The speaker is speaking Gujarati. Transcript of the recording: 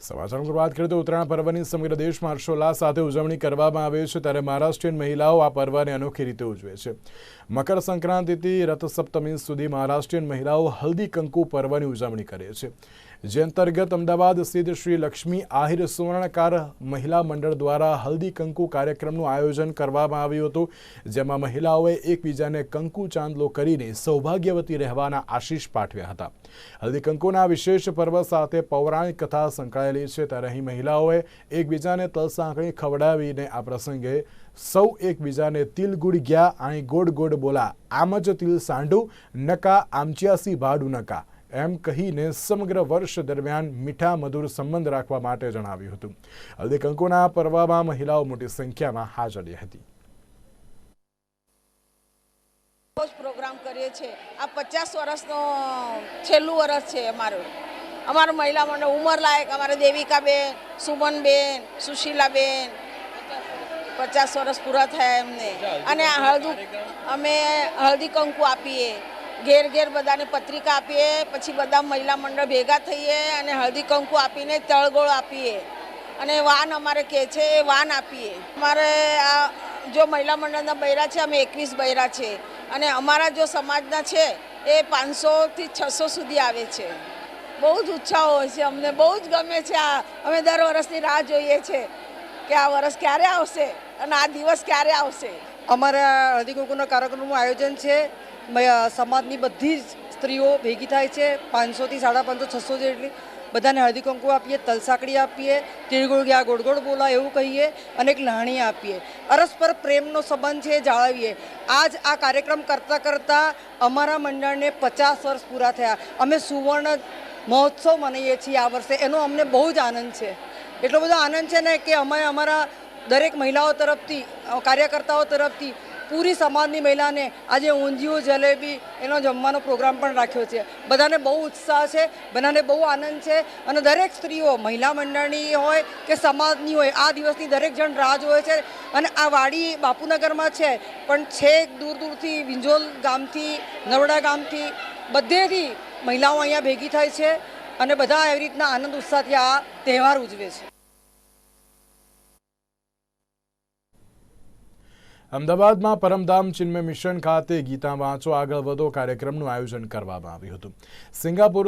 સમાચારની વાત કરીએ તો ઉત્તરાયણ પર્વની સમગ્ર દેશમાં હર્ષોલ્લાસ સાથે ઉજવણી કરવામાં આવે છે ત્યારે મહારાષ્ટ્રીયન મહિલાઓ આ પર્વને અનોખી રીતે ઉજવે છે. મકર સંક્રાંતિથી રથસપ્તમી સુધી મહારાષ્ટ્રીયન મહિલાઓ હલ્દી કંકુ પર્વની ઉજવણી કરે છે. જે અંતર્ગત અમદાવાદ સ્થિત શ્રી લક્ષ્મી આહિર સુવર્ણકાર મહિલા મંડળ દ્વારા હલ્દી કંકુ કાર્યક્રમનું આયોજન કરવામાં આવ્યું હતું, જેમાં મહિલાઓએ એકબીજાને કંકુ ચાંદલો કરીને સૌભાગ્યવતી રહેવાના આશીષ પાઠવ્યા હતા. હલ્દી કંકુના વિશેષ પર્વ સાથે પૌરાણિક કથા સંકળાયેલી છે, ત્યારે અહીં મહિલાઓએ એકબીજાને તલ સાંકળી ખવડાવીને આ પ્રસંગે સૌ એકબીજાને તિલ ગુડ ગયા અહીં ગોડ ગોડ બોલા. આમ જ તિલ સાંડું નકા આમચ્યાસી ભાડું નકા. એમ કહીને સમગ્ર વર્ષ દરમિયાન મીઠા મધુર સંબંધ રાખવા માટે જણાવ્યું હતું. હલ્દી કંકુના પર્વમાં મહિલાઓ મોટી સંખ્યામાં હાજરી હતી. બહુ જ પ્રોગ્રામ કરીએ છીએ. આ પચાસ વર્ષનો છેલ્લું વર્ષ છે અમારું. અમારું મહિલા મંડળ ઉંમર લાયક અમારે દેવિકાબેન, સુમનબેન, સુશીલાબેન. પચાસ વર્ષ પૂરા થયા એમને. અને આ હળદુ અમે હળદી કંકુ આપીએ. ઘેર ઘેર બધાને પત્રિકા આપીએ, પછી બધા મહિલા મંડળ ભેગા થઈએ અને હળદી કંકુ આપીને તળગોળ આપીએ. અને વાન અમારે કહે છે એ વાન આપીએ. અમારે આ જો મહિલા મંડળના બૈરા છે, અમે એકવીસ બૈરા છે. અને અમારા જો સમાજના છે, એ પાંચસોથી છસો સુધી આવે છે. બહુ જ ઉત્સાહ હોય છે અમને, બહુ જ ગમે છે આ. અમે દર વર્ષની રાહ જોઈએ છે કે આ વર્ષ ક્યારે આવશે અને આ દિવસ ક્યારે આવશે. અમારા હળદી કુંકુના કાર્યક્રમનું આયોજન છે. સમાજની બધી જ સ્ત્રીઓ ભેગી થાય છે. પાંચસોથી સાડા પાંચસો, છસો જેટલી. બધાને હળદી કંકુ આપીએ, તલસાકડી આપીએ તીળગોળ ગયા, ગોળગોળ ગોળ બોલા એવું કહીએ અને એક લાહણી આપીએ. અરસ્પર પ્રેમનો સંબંધ છે એ જાળવીએ. આજ આ કાર્યક્રમ કરતાં કરતાં અમારા મંડળને પચાસ વર્ષ પૂરા થયા. અમે સુવર્ણ મહોત્સવ મનાવીએ છીએ આ વર્ષે. એનો અમને બહુ જ આનંદ છે. એટલો બધો આનંદ છે ને કે અમે અમારા દરેક મહિલાઓ તરફથી કાર્યકર્તાઓ તરફથી પૂરી સમાજની મહિલાને આજે ઊંધિયું, જલેબી એનો જમવાનો પ્રોગ્રામ પણ રાખ્યો છે. બધાને બહુ ઉત્સાહ છે, બધાને બહુ આનંદ છે અને દરેક સ્ત્રીઓ, મહિલા મંડળની હોય કે સમાજની હોય, આ દિવસની દરેક જણ રાહ જોવે છે અને આ વાડી બાપુનગરમાં છે, પણ છેક દૂર દૂરથી વિંજોલ ગામથી, નરોડા ગામથી, બધેથી મહિલાઓ અહીંયા ભેગી થાય છે અને બધા એવી રીતના આનંદ ઉત્સાહથી આ તહેવાર ઉજવે છે. અમદાવાદમાં પરમધામ ચિન્મય મિશન ખાતે ગીતા વાંચો આગળ વધો કાર્યક્રમનું આયોજન કરવામાં આવ્યું હતું. સિંગાપુર